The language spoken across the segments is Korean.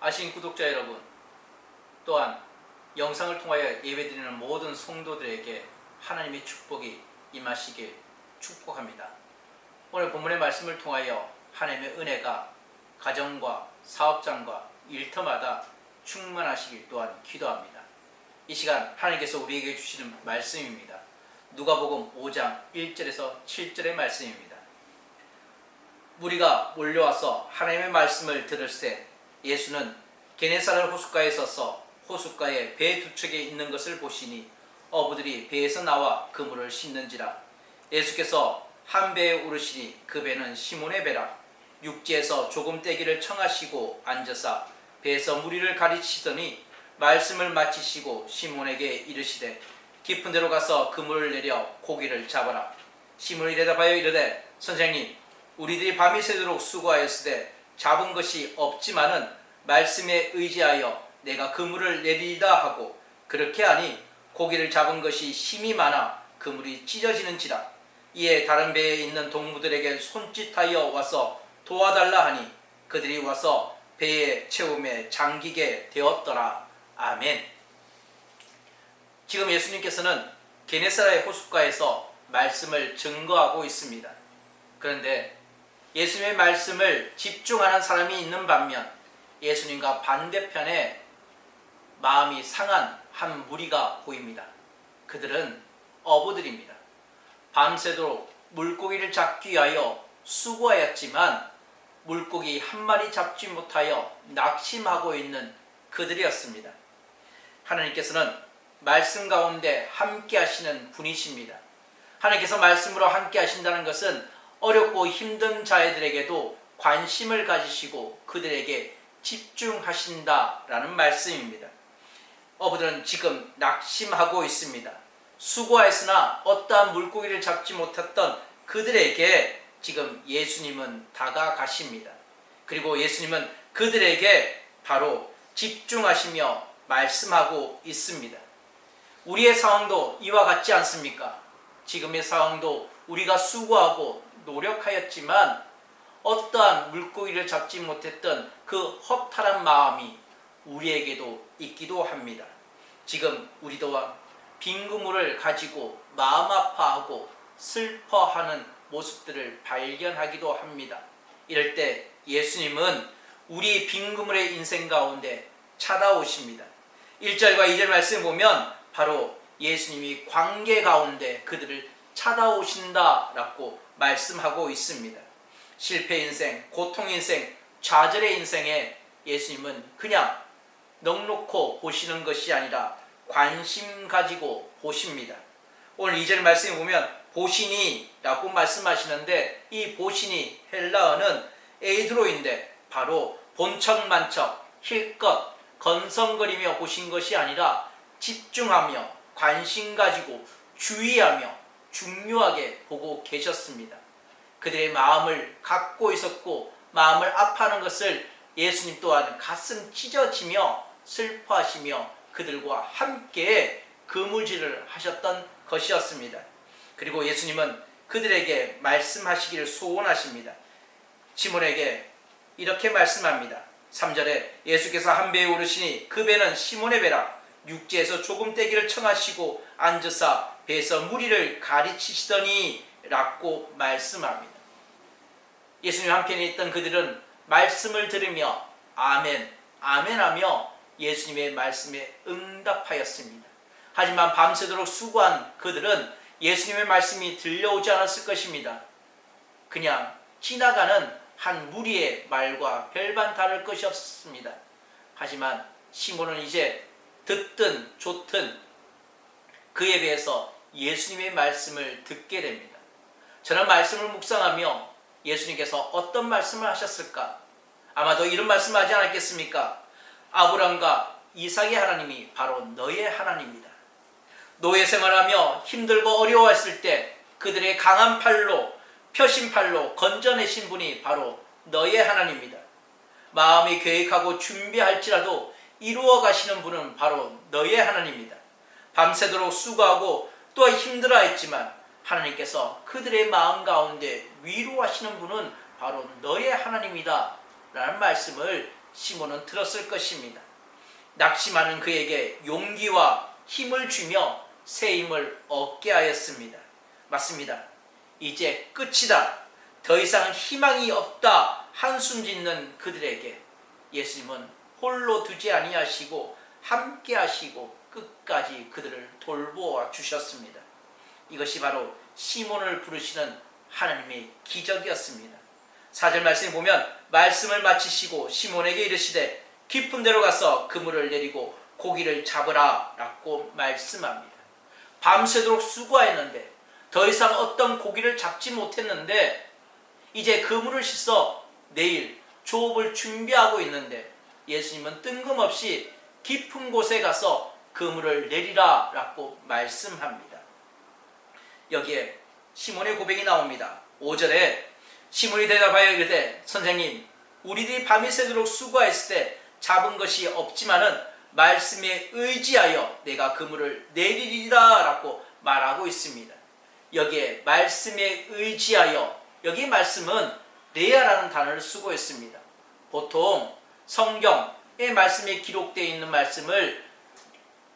아신 구독자 여러분, 또한 영상을 통하여 예배드리는 모든 성도들에게 하나님의 축복이 임하시길 축복합니다. 오늘 본문의 말씀을 통하여 하나님의 은혜가 가정과 사업장과 일터마다 충만하시길 또한 기도합니다. 이 시간 하나님께서 우리에게 주시는 말씀입니다. 누가복음 5장 1절에서 7절의 말씀입니다. 무리가 몰려와서 하나님의 말씀을 들을 때 예수는 게네사렛 호숫가에 서서 호숫가에 배 두 척에 있는 것을 보시니 어부들이 배에서 나와 그물을 씻는지라 예수께서 한 배에 오르시니 그 배는 시몬의 배라 육지에서 조금 떼기를 청하시고 앉으사 배에서 무리를 가르치더니 말씀을 마치시고 시몬에게 이르시되 깊은 데로 가서 그물을 내려 고기를 잡아라. 시몬이 대답하여 이르되 선생님 우리들이 밤이 새도록 수고하였으되 잡은 것이 없지만은 말씀에 의지하여 내가 그물을 내리다 하고 그렇게 하니 고기를 잡은 것이 심이 많아 그물이 찢어지는지라. 이에 다른 배에 있는 동무들에게 손짓하여 와서 도와달라 하니 그들이 와서 배에 채움에 잠기게 되었더라 아멘 지금 예수님께서는 게네사라의 호숫가에서 말씀을 증거하고 있습니다 그런데 예수님의 말씀을 집중하는 사람이 있는 반면 예수님과 반대편에 마음이 상한 한 무리가 보입니다. 그들은 어부들입니다. 밤새도록 물고기를 잡기 위하여 수고하였지만 물고기 한 마리 잡지 못하여 낙심하고 있는 그들이었습니다. 하나님께서는 말씀 가운데 함께 하시는 분이십니다. 하나님께서 말씀으로 함께 하신다는 것은 어렵고 힘든 자애들에게도 관심을 가지시고 그들에게 집중하신다라는 말씀입니다. 어부들은 지금 낙심하고 있습니다. 수고하였으나 어떠한 물고기를 잡지 못했던 그들에게 지금 예수님은 다가가십니다. 그리고 예수님은 그들에게 바로 집중하시며 말씀하고 있습니다. 우리의 상황도 이와 같지 않습니까? 지금의 상황도 우리가 수고하고 노력하였지만 어떠한 물고기를 잡지 못했던 그 허탈한 마음이 우리에게도 있기도 합니다. 지금 우리 또한 빈 그물을 가지고 마음 아파하고 슬퍼하는 모습들을 발견하기도 합니다. 이럴 때 예수님은 우리 빈 그물의 인생 가운데 찾아오십니다. 1절과 2절 말씀 보면 바로 예수님이 관계 가운데 그들을 찾아오신다라고 말씀하고 있습니다. 실패 인생, 고통 인생, 좌절의 인생에 예수님은 그냥 넉놓고 보시는 것이 아니라 관심 가지고 보십니다. 오늘 2절 말씀에 보면 보시니라고 말씀하시는데 이 보시니 헬라어는 에이드로인데 바로 본척만척 힐것 건성거리며 보신 것이 아니라 집중하며 관심 가지고 주의하며 중요하게 보고 계셨습니다. 그들의 마음을 갖고 있었고 마음을 아파하는 것을 예수님 또한 가슴 찢어지며 슬퍼하시며 그들과 함께 그물질을 하셨던 것이었습니다. 그리고 예수님은 그들에게 말씀하시기를 소원하십니다. 시몬에게 이렇게 말씀합니다. 3절에 예수께서 한 배에 오르시니 그 배는 시몬의 배라 육지에서 조금 떼기를 청하시고 앉으사 배에서 무리를 가르치시더니 라고 말씀합니다. 예수님 한편에 있던 그들은 말씀을 들으며 아멘, 아멘 하며 예수님의 말씀에 응답하였습니다. 하지만 밤새도록 수고한 그들은 예수님의 말씀이 들려오지 않았을 것입니다. 그냥 지나가는 한 무리의 말과 별반 다를 것이 없습니다. 하지만 시몬은 이제 듣든 좋든 그에 비해서 예수님의 말씀을 듣게 됩니다. 저는 말씀을 묵상하며 예수님께서 어떤 말씀을 하셨을까? 아마도 이런 말씀 하지 않았겠습니까? 아브람과 이삭의 하나님이 바로 너의 하나님이다. 노예 생활하며 힘들고 어려워했을 때 그들의 강한 팔로 표신 팔로 건져내신 분이 바로 너의 하나님이다. 마음이 계획하고 준비할지라도 이루어 가시는 분은 바로 너의 하나님이다. 밤새도록 수고하고 또 힘들어 했지만 하나님께서 그들의 마음 가운데 위로하시는 분은 바로 너의 하나님이다. 라는 말씀을 시몬은 들었을 것입니다. 낙심하는 그에게 용기와 힘을 주며 새 힘을 얻게 하였습니다. 맞습니다. 이제 끝이다. 더 이상 희망이 없다. 한숨 짓는 그들에게 예수님은 홀로 두지 아니하시고 함께 하시고 끝까지 그들을 돌보아 주셨습니다. 이것이 바로 시몬을 부르시는 하나님의 기적이었습니다. 사절 말씀에 보면 말씀을 마치시고 시몬에게 이르시되 깊은 데로 가서 그물을 내리고 고기를 잡으라 라고 말씀합니다. 밤새도록 수고했는데 더 이상 어떤 고기를 잡지 못했는데 이제 그물을 씻어 내일 조업을 준비하고 있는데 예수님은 뜬금없이 깊은 곳에 가서 그물을 내리라 라고 말씀합니다. 여기에 시몬의 고백이 나옵니다. 5절에 시몬이 대답하여 이르되 선생님 우리들이 밤이 새도록 수고했을 때 잡은 것이 없지만은 말씀에 의지하여 내가 그물을 내리리라 라고 말하고 있습니다. 여기에 말씀에 의지하여 여기 말씀은 레아라는 단어를 쓰고 있습니다. 보통 성경의 말씀에 기록되어 있는 말씀을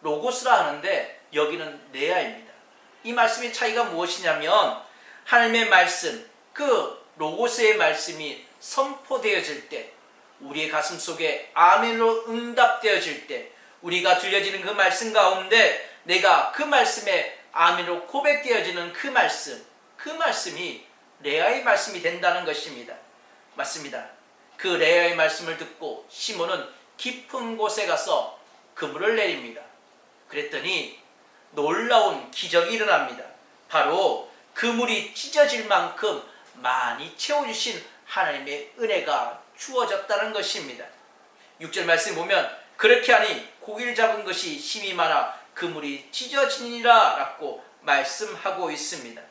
로고스라 하는데 여기는 레아입니다. 이 말씀의 차이가 무엇이냐면 하나님의 말씀, 그 로고스의 말씀이 선포되어질 때 우리의 가슴 속에 아멘으로 응답되어질 때 우리가 들려지는 그 말씀 가운데 내가 그 말씀에 아멘으로 고백되어지는 그 말씀, 그 말씀이 레아의 말씀이 된다는 것입니다. 맞습니다. 그 레아의 말씀을 듣고 시몬은 깊은 곳에 가서 그물을 내립니다. 그랬더니 놀라운 기적이 일어납니다. 바로 그물이 찢어질 만큼 많이 채워주신 하나님의 은혜가 주어졌다는 것입니다. 6절 말씀 보면 그렇게 하니 고기를 잡은 것이 심이 많아 그물이 찢어지니라 라고 말씀하고 있습니다.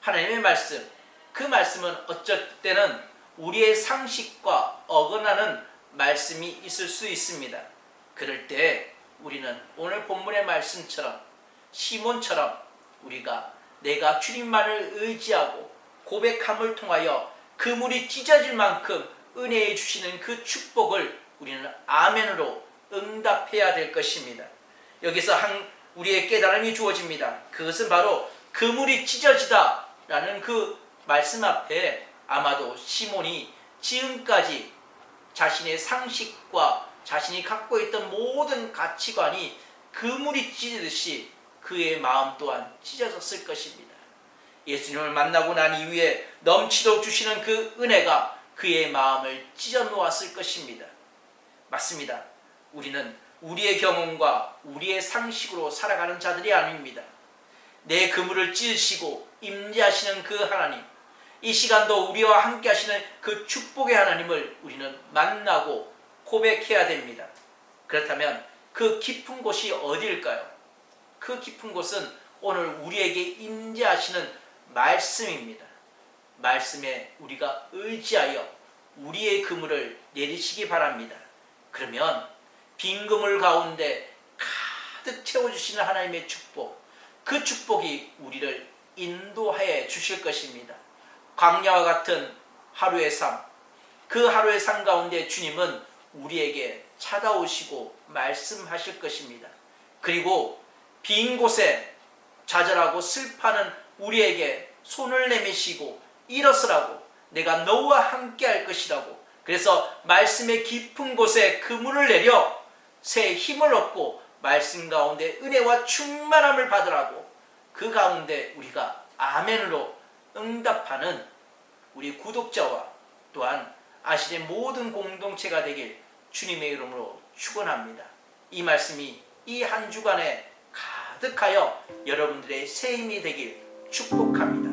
하나님의 말씀, 그 말씀은 어쩔 때는 우리의 상식과 어긋나는 말씀이 있을 수 있습니다. 그럴 때 우리는 오늘 본문의 말씀처럼 시몬처럼 우리가 내가 주님만을 의지하고 고백함을 통하여 그 물이 찢어질 만큼 은혜해 주시는 그 축복을 우리는 아멘으로 응답해야 될 것입니다. 여기서 한 우리의 깨달음이 주어집니다. 그것은 바로 그물이 찢어지다라는 그 말씀 앞에 아마도 시몬이 지금까지 자신의 상식과 자신이 갖고 있던 모든 가치관이 그물이 찢듯이 그의 마음 또한 찢어졌을 것입니다. 예수님을 만나고 난 이후에 넘치도록 주시는 그 은혜가 그의 마음을 찢어 놓았을 것입니다. 맞습니다. 우리는 우리의 경험과 우리의 상식으로 살아가는 자들이 아닙니다. 내 그물을 찢으시고 임재하시는 그 하나님, 이 시간도 우리와 함께 하시는 그 축복의 하나님을 우리는 만나고 고백해야 됩니다. 그렇다면 그 깊은 곳이 어디일까요? 그 깊은 곳은 오늘 우리에게 임재하시는 말씀입니다. 말씀에 우리가 의지하여 우리의 그물을 내리시기 바랍니다. 그러면 빈 그물 가운데 가득 채워주시는 하나님의 축복, 그 축복이 우리를 인도해 주실 것입니다. 광야와 같은 하루의 삶, 그 하루의 삶 가운데 주님은 우리에게 찾아오시고 말씀하실 것입니다. 그리고 빈 곳에 좌절하고 슬퍼하는 우리에게 손을 내미시고 일어서라고 내가 너와 함께 할 것이라고 그래서 말씀의 깊은 곳에 그물을 내려 새 힘을 얻고 말씀 가운데 은혜와 충만함을 받으라고 그 가운데 우리가 아멘으로 응답하는 우리 구독자와 또한 아실의 모든 공동체가 되길 주님의 이름으로 축원합니다. 이 말씀이 이 한 주간에 가득하여 여러분들의 새 힘이 되길 축복합니다.